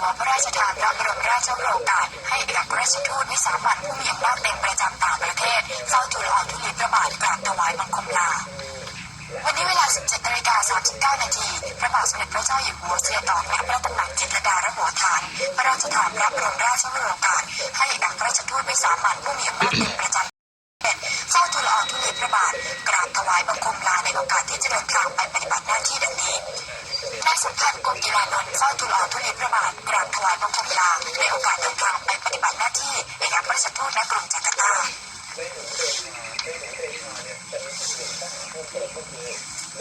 ขอพระราชทานพระบรมราชโองการให้เอกราชทูตวิสามันผู้มีอำนาจเป็นประจำต่างประเทศเฝ้าทูลลอองธุลีพระบาทกราบถวายมังคมลา วันนี้เวลา 17นาฬิกา39 นาที พระบาทสมเด็จพระเจ้าอยู่หัวเสียต่อณพระตำหนักจิตรดารหัวฐาน พระราชทานพระบรมราชโองการให้เอกราชทูตวิสามันผู้มีอำนาจเป็นประ นายเ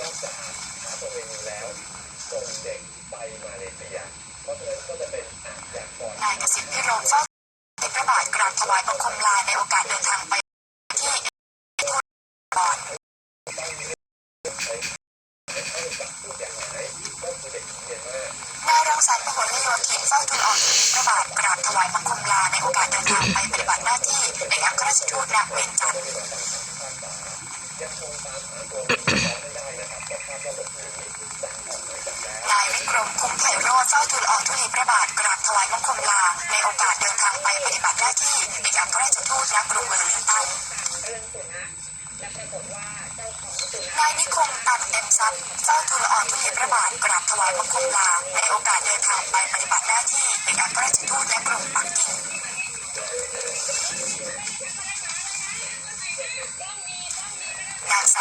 พราะเธอก็จะเป็นอาญากรนายประสิทธิ์พิรมเฝ้าทูลพระบาทกราบถวายบังคมลาในโอกาสเดินทางไปที่ทูตบอนนายรังสรรค์พหลโยธินเฝ้าทูลอองธุลีพระบาทกราบถวายบังคมลาในโอกาสเดินทางไปปฏิบัติหน้าที่เอกอัครราชทูตณเวียงจันทร์ นายวิกรมคุ้มไพโรจน์เฝ้าทูล อองธุลีพระบาทกราบถวายบังคมลา ในโอกาสเดินทางไปปฏิบัติหน้าที่เอกอัครราชทูตณกรุงเวลลินตันนายนิคมตันเต็มทรัพย์เจ้าทูลอองธุลีพระบาทกราบถวายบังคมลา ในโอกาสเดินทางไปปฏิบัติหน้าที่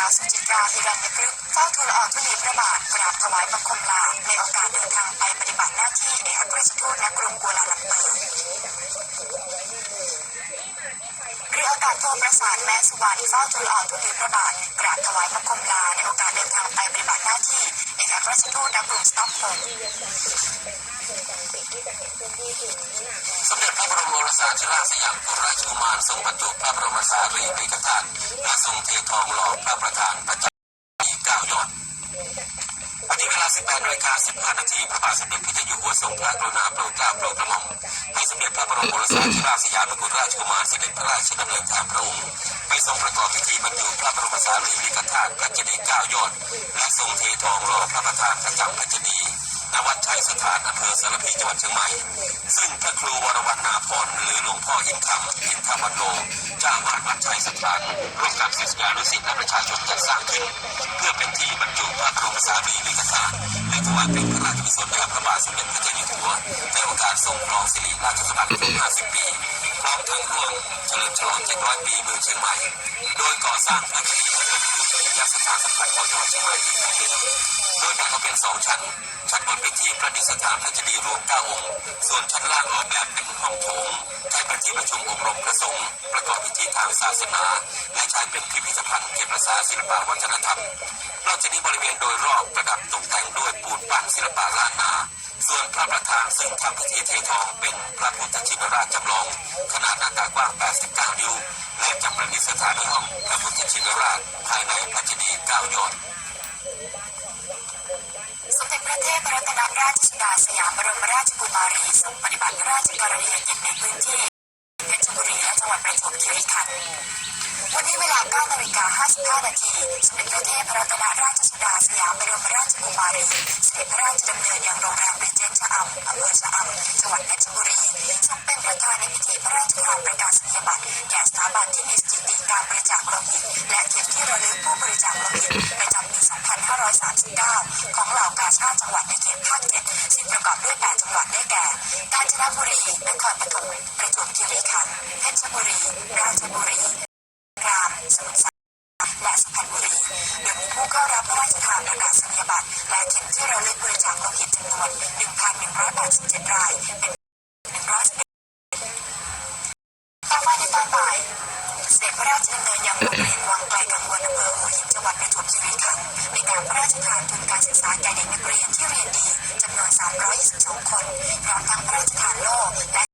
าสาวสุจิตราฮิรัญยพฤกษ์เฝ้าทูลอองธุลีพระบาทกราบถวายบังคมลาในโอกาสเดินทางไปปฏิบัติหน้าที่เอกอัครราชทูตณกรุงกัวลาลัมเปอร์เรืออากาศโทประสานแม้สุวรรณเฝ้าทูลอองธุลีพระบาทกราบถวายบังคมลาในโอกาสเดินทางไปปฏิบัติหน้าที่เอกอัครราชทูตณกรุงสต็อกโฮล์ม สมเด็จพระบรมโอรสาธิราชสยามกุฎราชกุมารทรงบรรจุพระบรมสารีริกธาตุและทรงเททองหล่อพระประธานพระจ้าปีเก้ายอดวันนี้เวลา 18นาฬิกา15นาทีพระบาทสมเด็จพระเจ้าอยู่หัวทรงพระกรุณาโปรดเกล้าโปรดกระหม่อมให้สมเด็จพระบรมโอรสาธิราชสยามกุฎราชกุมารเสด็จพระราชดำเนินทางพระองค์ไปทรงประกอบพิธีบรรจุพระบรมสารีริกธาตุพระเจดีย์เก้ายอด และทรงเททองหล่อพระประธานประจำพระเจดีย์ ณวัดชัยสถานอำเภอสารพีจังหวัดเชียงใหม่ ซึ่งพระครูวรวรรณนาพรหรือหลวงพ่ออินคำอินทวันโลเจ้าวาดวัดชัยสถานร่วมกับศิษยานุศิษย์และประชาชนจัดสร้างขึ้น เพื่อเป็นที่บรรจุพระบรมสารีริกธาตุและถวายเป็นพระราชกุศลแด่พระบาทสมเด็จพระเจ้าอยู่หัวในโอกาสทรงครองสิริราชสมบัติครบ50 ปีพร้อมทั้งร่วมเฉลิมฉลอง700 ปีเมืองเชียงใหม่ โดยก่อสร้างพระคดีเป็นครูชนิยสถานสำคัญของจังหวัดเชียงใหม่อีกแห่งหนึ่งโดยแบ่งออกเป็นสองชั้น ชั้นบนเป็นที่ประดิษฐานพระเจดีย์รวมเก้าองค์ ส่วนชั้นล่างออกแบบเป็นห้องโถงใช้เป็นที่ประชุมอบรมพระสงฆ์ประกอบพิธีทางศาสนา และใช้เป็นพิพิธภัณฑ์เก็บรักษาศิลปวัฒนธรรม นอกจากนี้บริเวณโดยรอบประดับตกแต่งด้วยปูนปั้นศิลปะล้านนา ส่วนพระประธานซึ่งทำพิธีเททองเป็นพระพุทธชินราชจำลอง ขนาดหน้าตากว้าง 89 นิ้ว และจำประดิษฐานในห้องพระพุทธชินราชภายในพระเจดีย์เก้ายอด พระรัตนราชสุดาสยามบรมราชกุมารีทรงปฏิบัติราชกรณียกิจในพื้นที่เพชรบุรีและจังหวัดประจวบคีรีขันธ์วันนี้เวลา9นาฬิกา55นาทีสมเด็จพระเทพรัตนราชสุดาสยามบรมราชกุมารีเสด็จพระราชดำเนินยังโรงแรมเรเจนชะอำอำเภอชะอำจังหวัดเพชรบุรีทรงเป็นประธานในพิธีพระราชทานประกาศนียบัตรแก่สถาบันที่มีสถิติการบริจาคโลหิตและเกียรติที่ระลึกผู้บริจาคโลหิต 9 ของเหล่ากาชาติจังหวัดในเขตภาค7ซึ่งประกอบด้วย 8 จังหวัดได้แก่ กาญจนบุรี นครปฐมประจวบคีรีขันธ์เพชรบุรี ราชบุรีรามสมุทรสาครและสุพรรณบุรีโดยมีผู้เข้ารับพระราชทานประกาศนียบัตรและเข็มที่ระลึกบริจาคโลหิตจำนวน 1,187 รายเป็น การศึกษาแก่เด็กนักเรียนที่เรียนดีจำนวน 322 คน พร้อมทั้งพระราชทานโล่และ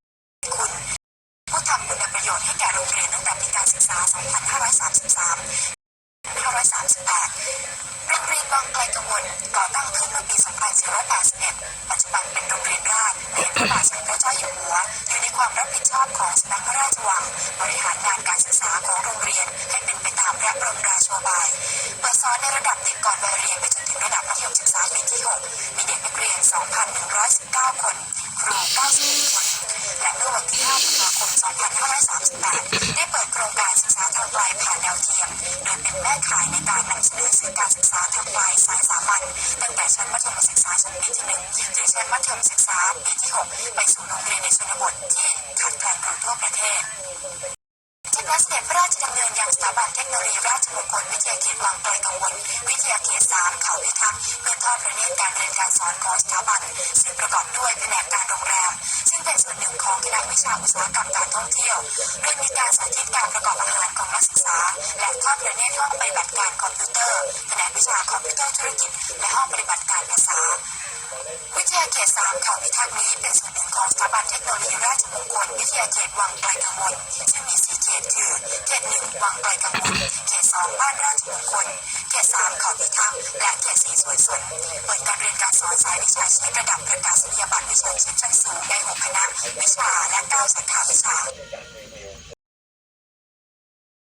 ศูนย์โรงเรียนในชนบทที่ขาดแคลนครูทั่วประเทศ ที่รัสเด็จพระราชดำเนินยังสถาบันเทคโนโลยีราชมงคลวิทยาเขตวังไกลกังวล วิทยาเขตสามเขาพิทักษ์เพื่อทอดพระเนตรการเรียนการสอนของสถาบัน ซึ่งประกอบด้วยแผนกการโรงแรม ซึ่งเป็นส่วนหนึ่งของคณะวิชาอุตสาหกรรมการท่องเที่ยวโดยมีการสาธิตการประกอบอาหาราบันเทคโนโลยีราชมงคลวิทยาเขตวังไกลกังวลซึ่งมีสีเขตคือ เขตหนึ่งวังไกลกังวลเขตสองบ้านราชมงคล เขตสามเขาพิทักษ์และเขตสี่สวนสนเปิดการเรียนการสอนสาย